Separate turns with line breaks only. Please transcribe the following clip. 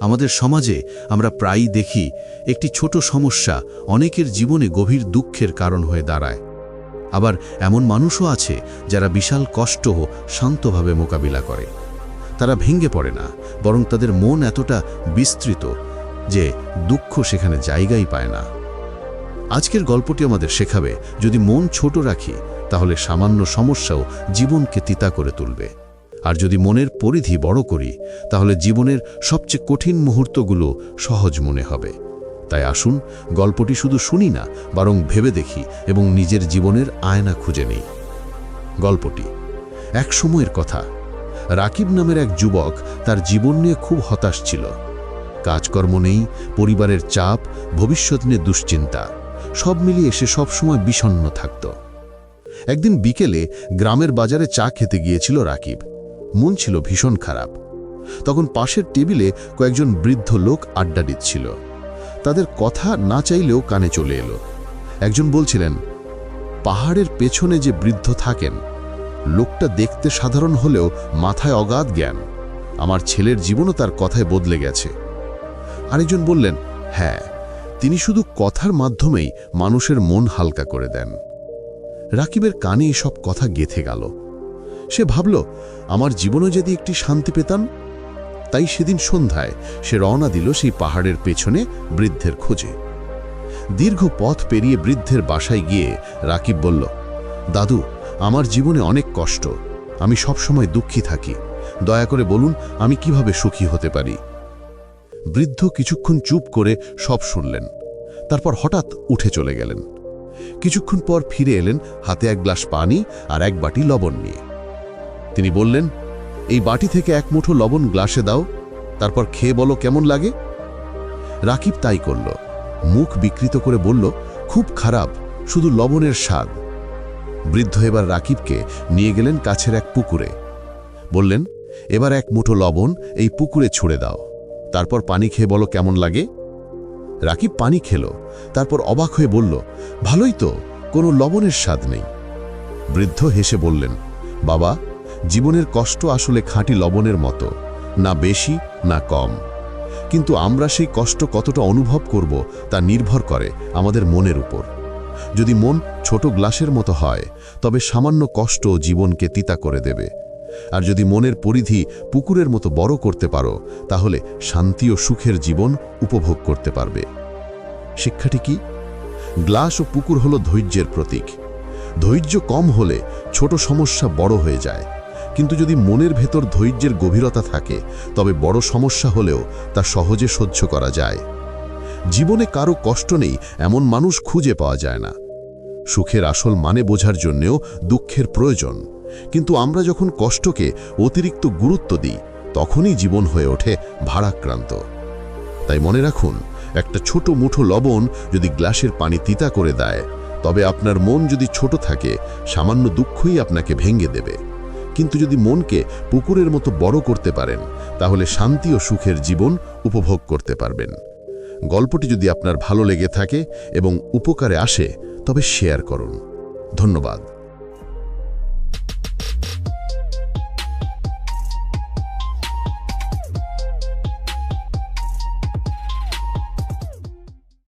আমাদের সমাজে আমরা প্রায়ই দেখি একটি ছোট সমস্যা অনেকের জীবনে গভীর দুঃখের কারণ হয়ে দাঁড়ায়। আবার এমন মানুষও আছে যারা বিশাল কষ্ট শান্তভাবে মোকাবিলা করে। তারা ভেঙে পড়ে না, বরং তাদের মন এতটা বিস্তৃত যে দুঃখ সেখানে জায়গাই পায় না। আজকের গল্পটি আমাদের শেখাবে, যদি মন ছোট রাখি, তাহলে সামান্য সমস্যাও জীবনকে তিতা করে তুলবে। আর যদি মনের পরিধি বড় করি, তাহলে জীবনের সবচেয়ে কঠিন মুহূর্তগুলো সহজ মনে হবে। তাই আসুন, গল্পটি শুধু শুনি না, বরং ভেবে দেখি এবং নিজের জীবনের আয়না খুঁজে নেই। গল্পটি, এক সময়ের কথা। রাকিব নামের এক যুবক তার জীবন নিয়ে খুব হতাশ ছিল। কাজকর্ম নেই, পরিবারের চাপ, ভবিষ্যৎ নিয়ে দুশ্চিন্তা। সব মিলিয়ে সে সবসময় বিষণ্ণ থাকত। একদিন বিকেলে গ্রামের বাজারে চা খেতে গিয়েছিল রাকিব। মন ছিল ভীষণ খারাপ। তখন পাশের টেবিলে কয়েকজন বৃদ্ধ লোক আড্ডা দিচ্ছিল। তাদের কথা না চাইলেও কানে চলে এলো। একজন বলছিলেন, পাহাড়ের পেছনে যে বৃদ্ধ থাকেন, লোকটা দেখতে সাধারণ হলেও মাথায় অগাধ জ্ঞান। আমার ছেলের জীবনও তার কথায় বদলে গেছে। আরেকজন বললেন হ্যাঁ তিনি শুধু কথার মাধ্যমেই মানুষের মন হালকা করে দেন। রাকিবের কানে এসব কথা গেথে গেল। সে ভাবল, আমার জীবনও যদি একটি শান্তি পেতাম, তাই সেদিন সন্ধ্যায় সে রওনা দিল সেই পাহাড়ের পেছনে বৃদ্ধের খোঁজে। দীর্ঘ পথ পেরিয়ে বৃদ্ধের বাসায় গিয়ে রাকিব বলল, দাদু, আমার জীবনে অনেক কষ্ট। আমি সবসময় দুঃখী থাকি। দয়া করে বলুন, আমি কীভাবে সুখী হতে পারি? বৃদ্ধ কিছুক্ষণ চুপ করে সব শুনলেন। তারপর হঠাৎ উঠে চলে গেলেন। কিছুক্ষণ পর ফিরে এলেন হাতে এক গ্লাস পানি আর এক বাটি লবণ নিয়ে। তিনি বললেন, এই বাটি থেকে এক মুঠো লবণ গ্লাসে দাও, তারপর খেয়ে বলো কেমন লাগে? রাকিব তাই করল। মুখ বিকৃত করে বলল, খুব খারাপ, শুধু লবণের স্বাদ। বৃদ্ধ এবার রাকিবকে নিয়ে গেলেন কাছের এক পুকুরে। বললেন, এবার এক মুঠো লবণ এই পুকুরে ছুড়ে দাও, তারপর পানি খেয়ে বলো কেমন লাগে? রাকিব পানি খেল, তারপর অবাক হয়ে বলল, ভালোই তো, কোনো লবণের স্বাদ নেই। বৃদ্ধ হেসে বললেন, বাবা জীবনের কষ্ট আসলে খাঁটি লবণের মতো, না বেশি, না কম। কিন্তু আমরা সেই কষ্ট কতটা অনুভব করব তা নির্ভর করে আমাদের মনের উপর। যদি মন ছোট গ্লাসের মতো হয়, তবে সামান্য কষ্ট জীবনকে তিতা করে দেবে। আর যদি মনের পরিধি পুকুরের মতো বড় করতে পারো, তাহলে শান্তি ও সুখের জীবন উপভোগ করতে পারবে। শিক্ষাটি কি? গ্লাস ও পুকুর হলো ধৈর্যের প্রতীক। ধৈর্য কম হলে ছোট সমস্যা বড় হয়ে যায়। কিন্তু যদি মনের ভেতর ধৈর্যের গভীরতা থাকে, তবে বড় সমস্যা হলেও তা সহজে সহ্য করা যায়। জীবনে কারও কষ্ট নেই, এমন মানুষ খুঁজে পাওয়া যায় না। সুখের আসল মানে বোঝার জন্যেও দুঃখের প্রয়োজন। কিন্তু আমরা যখন কষ্টকে অতিরিক্ত গুরুত্ব দিই, তখনই জীবন হয়ে ওঠে ভারাক্রান্ত। তাই মনে রাখুন, একটা ছোট মুঠো লবণ যদি গ্লাসের পানি তিতা করে দেয়, তবে আপনার মন যদি ছোট থাকে, সামান্য দুঃখই আপনাকে ভেঙে দেবে। কিন্তু যদি মনকে পুকুরের মতো বড় করতে পারেন, তাহলে শান্তি ও সুখের জীবন উপভোগ করতে পারবেন। গল্পটি যদি আপনার ভালো লেগে থাকে এবং উপকারে আসে, তবে শেয়ার করুন। ধন্যবাদ।